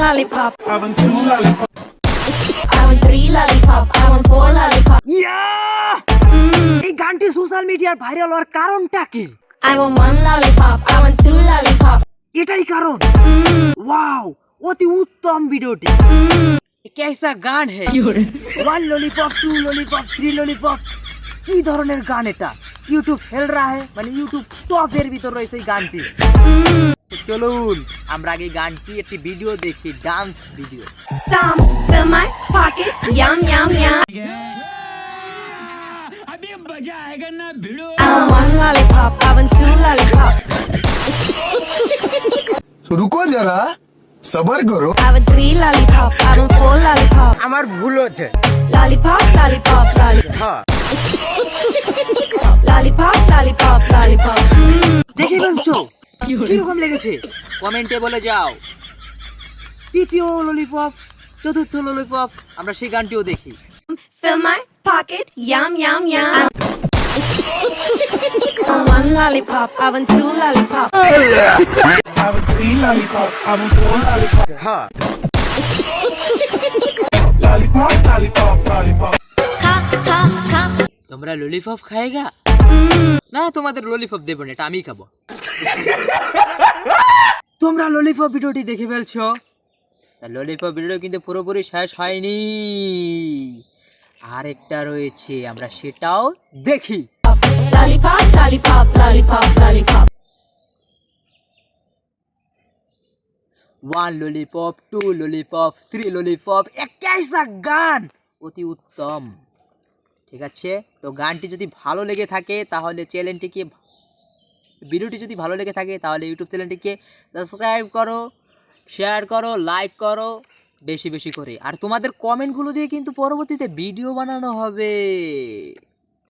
lollipop. I want two lollipops. I want three lollipop. I want four lollipop. ইয়া এই গানটি social মিডিয়ার viral হওয়ার কারণটা কি? I want one lollipop. I want two lollipop. এটাই কারণ। ওয়াও অতি উত্তম ভিডিওটি। कैसा গান হে? One lollipop two lollipop three lollipop কি ধরনের গান এটা? ইউটিউব ফেল রা হে মানে ইউটিউব টপের ভিতর রয়েছে এই গানটি। চলুন আমরা আগে গানটি একটি ভিডিও দেখি ডান্স ভিডিও রুকো যারা সবার করো আমার ভুল হচ্ছে lollipop lollipop lollipop lollipop lollipop lollipop দেখি বলছো কীরকম তৃতীয় ললিপপ চতুর্থ ললিপপ আমরা সেই গানটিও দেখি। Fill my তোমরা লুলিপপ খায়গা? না তোমাদের ললিপপ দেবো না এটা আমি খাব। তোমরা ললিপপ ভিডিওটি দেখে ফেলছো? তা ললিপপ ভিডিও কিন্তু পুরোপুরি শেষ হয়নি। আরেকটা রয়েছে আমরা সেটাও দেখি. One lollipop two lollipop three lollipop একাইসা গান। অতি উত্তম। ঠিক আছে? তো গানটি যদি ভালো লেগে থাকে, তাহলে চ্যানেলটিকে ভিডিওটি যদি ভালো লেগে থাকে, তাহলে ইউটিউব চ্যানেলটিকে সাবস্ক্রাইব করো, শেয়ার করো, লাইক করো, বেশি বেশি করে। আর তোমাদের কমেন্টগুলো দিয়ে কিন্তু পরবর্তীতে ভিডিও বানানো হবে।